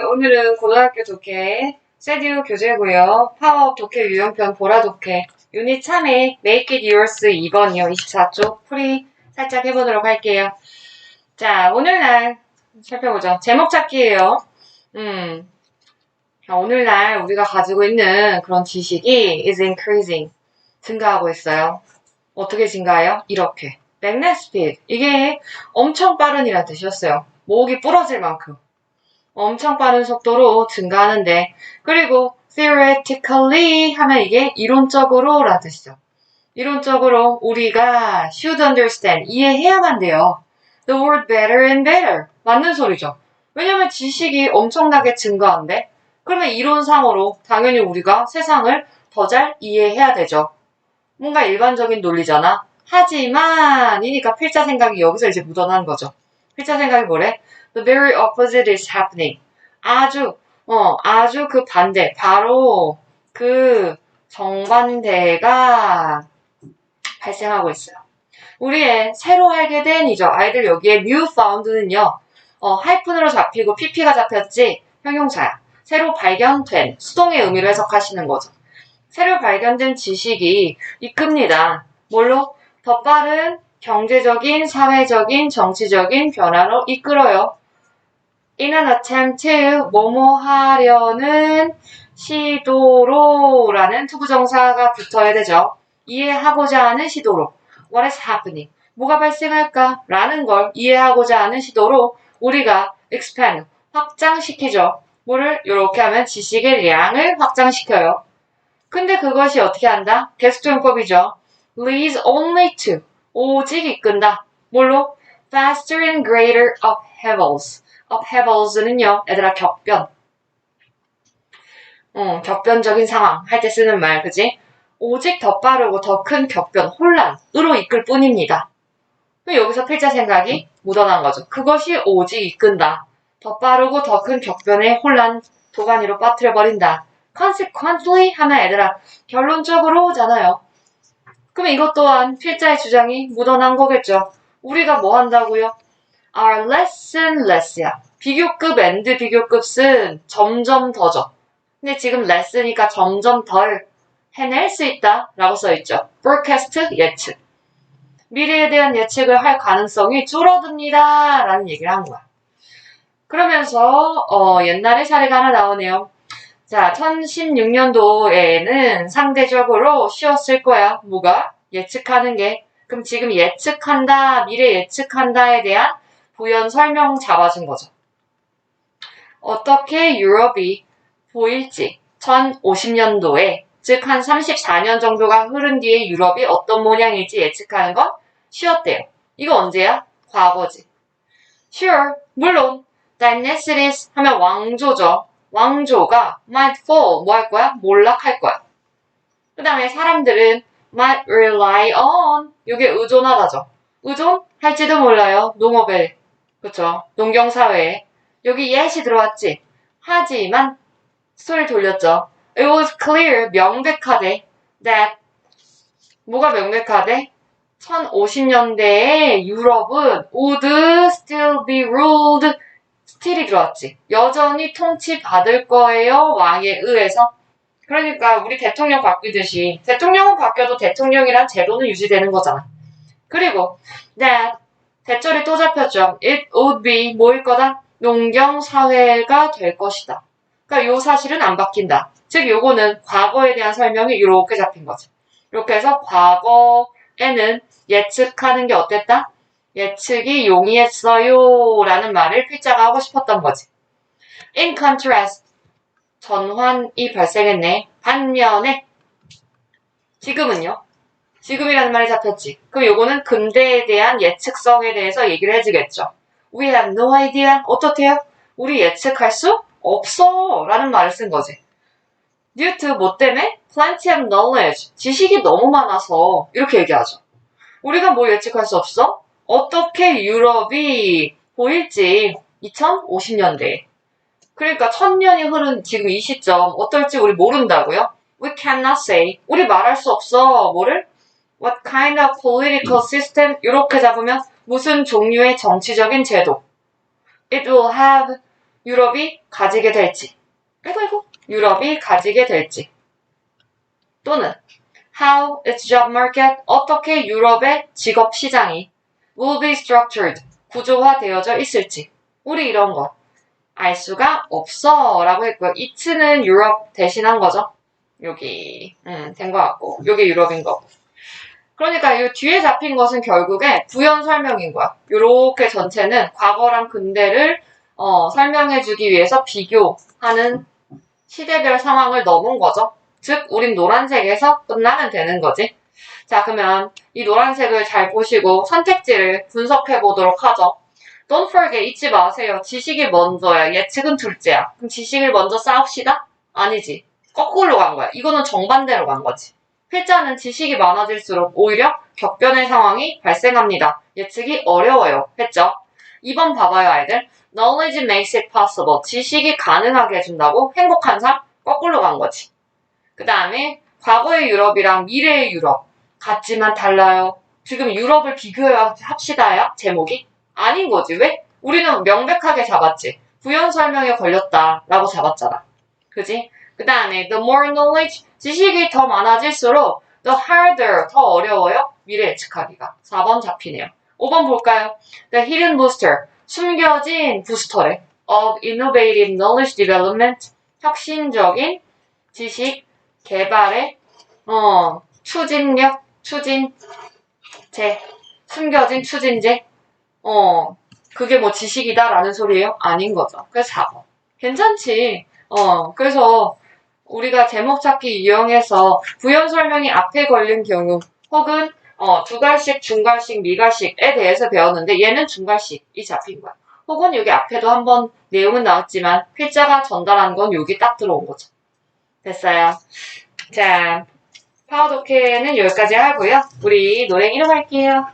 오늘은 고등학교 독해 세듀 교재고요. 파워 독해 유형편 보라 독해 유닛 3의 Make It Yours 2번이요. 24쪽 풀이 살짝 해보도록 할게요. 자, 오늘날 살펴보죠. 제목 찾기예요. 음, 자, 오늘날 우리가 가지고 있는 그런 지식이 is increasing 증가하고 있어요. 어떻게 증가해요? 이렇게. speed. 이게 엄청 빠른이란 뜻이었어요. 목이 부러질 만큼. 엄청 빠른 속도로 증가하는데, 그리고 theoretically 하면 이게 이론적으로 라는 뜻이죠. 이론적으로 우리가 should understand, 이해해야만 돼요. The word better and better. 맞는 소리죠. 왜냐면 지식이 엄청나게 증가한데, 그러면 이론상으로 당연히 우리가 세상을 더 잘 이해해야 되죠. 뭔가 일반적인 논리잖아. 하지만, 이니까 필자 생각이 여기서 이제 묻어나는 거죠. 필자 생각이 뭐래? The very opposite is happening. 아주, 어, 아주 그 반대. 바로 그 정반대가 발생하고 있어요. 우리의 새로 알게 된 이죠. 아이들 여기에 new found는요. 어, 하이픈으로 잡히고 pp가 잡혔지 형용사야. 새로 발견된 수동의 의미로 해석하시는 거죠. 새로 발견된 지식이 이끕니다. 뭘로? 더 빠른 경제적인, 사회적인, 정치적인 변화로 이끌어요. In an attempt to 뭐뭐 하려는 시도로 라는 투부정사가 붙어야 되죠. 이해하고자 하는 시도로. What is happening? 뭐가 발생할까? 라는 걸 이해하고자 하는 시도로 우리가 expand, 확장시키죠. 뭐를 이렇게 하면 지식의 양을 확장시켜요. 근데 그것이 어떻게 한다? 계속적용법이죠. leads only to 오직 이끈다. 뭘로? faster and greater upheavals. Upheavals는요, 얘들아 격변. 어, 격변적인 상황 할 때 쓰는 말, 그지? 오직 더 빠르고 더 큰 격변, 혼란으로 이끌 뿐입니다. 여기서 필자 생각이 묻어난 거죠. 그것이 오직 이끈다. 더 빠르고 더 큰 격변의 혼란, 도가니로 빠뜨려 버린다. consequently 하면 얘들아 결론적으로잖아요. 그럼 이것 또한 필자의 주장이 묻어난 거겠죠. 우리가 뭐 한다고요? are less and less야. 비교급 and 비교급은 점점 더죠. 근데 지금 less니까 점점 덜 해낼 수 있다 라고 써있죠. forecast 예측. 미래에 대한 예측을 할 가능성이 줄어듭니다 라는 얘기를 한 거야. 그러면서 어, 옛날에 사례가 하나 나오네요. 자, 1016년도에는 상대적으로 쉬웠을 거야. 뭐가? 예측하는 게. 그럼 지금 예측한다, 미래 예측한다에 대한 부연 설명 잡아준 거죠. 어떻게 유럽이 보일지 1050년도에 즉 한 34년 정도가 흐른 뒤에 유럽이 어떤 모양일지 예측하는 건 쉬웠대요. 이거 언제야? 과거지. Sure, 물론 Dynasties 하면 왕조죠. 왕조가 might fall 뭐 할 거야? 몰락할 거야. 그 다음에 사람들은 might rely on 이게 의존하다죠. 의존할지도 몰라요. 농업에 그쵸? 농경사회에 여기 yet이 들어왔지. 하지만 스토리 돌렸죠. It was clear 명백하대 that 뭐가 명백하대? 1050년대에 유럽은 would still be ruled still이 들어왔지. 여전히 통치받을 거예요. 왕에 의해서. 그러니까 우리 대통령 바뀌듯이 대통령은 바뀌어도 대통령이란 제도는 유지되는 거잖아. 그리고 that 대절이 또 잡혔죠. It would be 뭐일 거다? 농경 사회가 될 것이다. 그러니까 요 사실은 안 바뀐다. 즉 요거는 과거에 대한 설명이 이렇게 잡힌 거죠. 이렇게 해서 과거에는 예측하는 게 어땠다? 예측이 용이했어요 라는 말을 필자가 하고 싶었던 거지. In contrast, 전환이 발생했네. 반면에 지금은요. 지금이라는 말이 잡혔지. 그럼 요거는 근대에 대한 예측성에 대해서 얘기를 해주겠죠. We have no idea. 어떻대요? 우리 예측할 수 없어 라는 말을 쓴 거지. Due to 뭐 때문에? Plenty of knowledge. 지식이 너무 많아서 이렇게 얘기하죠. 우리가 뭐 예측할 수 없어? 어떻게 유럽이 보일지 2050년대에. 그러니까 천년이 흐른 지금 이 시점 어떨지 우리 모른다고요? We cannot say. 우리 말할 수 없어. 뭐를? What kind of political system? 이렇게 잡으면 무슨 종류의 정치적인 제도. It will have 유럽이 가지게 될지. 아이고, 아이고. 유럽이 가지게 될지. 또는 how its job market 어떻게 유럽의 직업 시장이 will be structured 구조화되어져 있을지 우리 이런 거 알 수가 없어 라고 했고요. it는 유럽 대신한 거죠. 여기 음, 된것 같고 여기 유럽인 거고 그러니까 이 뒤에 잡힌 것은 결국에 부연 설명인 거야. 요렇게 전체는 과거랑 근대를 어, 설명해주기 위해서 비교하는 시대별 상황을 넣은 거죠. 즉, 우린 노란색에서 끝나면 되는 거지. 자, 그러면 이 노란색을 잘 보시고 선택지를 분석해 보도록 하죠. Don't forget, 잊지 마세요. 지식이 먼저야. 예측은 둘째야. 그럼 지식을 먼저 쌓읍시다? 아니지. 거꾸로 간 거야. 이거는 정반대로 간 거지. 필자는 지식이 많아질수록 오히려 격변의 상황이 발생합니다. 예측이 어려워요. 했죠? 2번 봐봐요, 아이들. Knowledge makes it possible. 지식이 가능하게 해준다고 행복한 삶? 거꾸로 간 거지. 그 다음에 과거의 유럽이랑 미래의 유럽 같지만 달라요. 지금 유럽을 비교해 합시다야 제목이 아닌 거지. 왜? 우리는 명백하게 잡았지. 부연 설명에 걸렸다라고 잡았잖아. 그지? 그 다음에 the more knowledge 지식이 더 많아질수록 the harder 더 어려워요. 미래 예측하기가 4번 잡히네요. 5번 볼까요? The hidden booster 숨겨진 부스터래. of innovative knowledge development 혁신적인 지식 개발의 어, 추진력, 추진제, 숨겨진 추진제, 어, 그게 뭐 지식이다라는 소리예요? 아닌 거죠. 그래서 4번. 괜찮지. 어, 그래서 우리가 제목 찾기 이용해서 부연 설명이 앞에 걸린 경우, 혹은 어, 두갈식, 중갈식, 미갈식에 대해서 배웠는데 얘는 중갈식이 잡힌 거야. 혹은 여기 앞에도 한번 내용은 나왔지만 필자가 전달한 건 여기 딱 들어온 거죠. 됐어요. 자, 파워도케는 여기까지 하고요. 우리 노래 이름 할게요.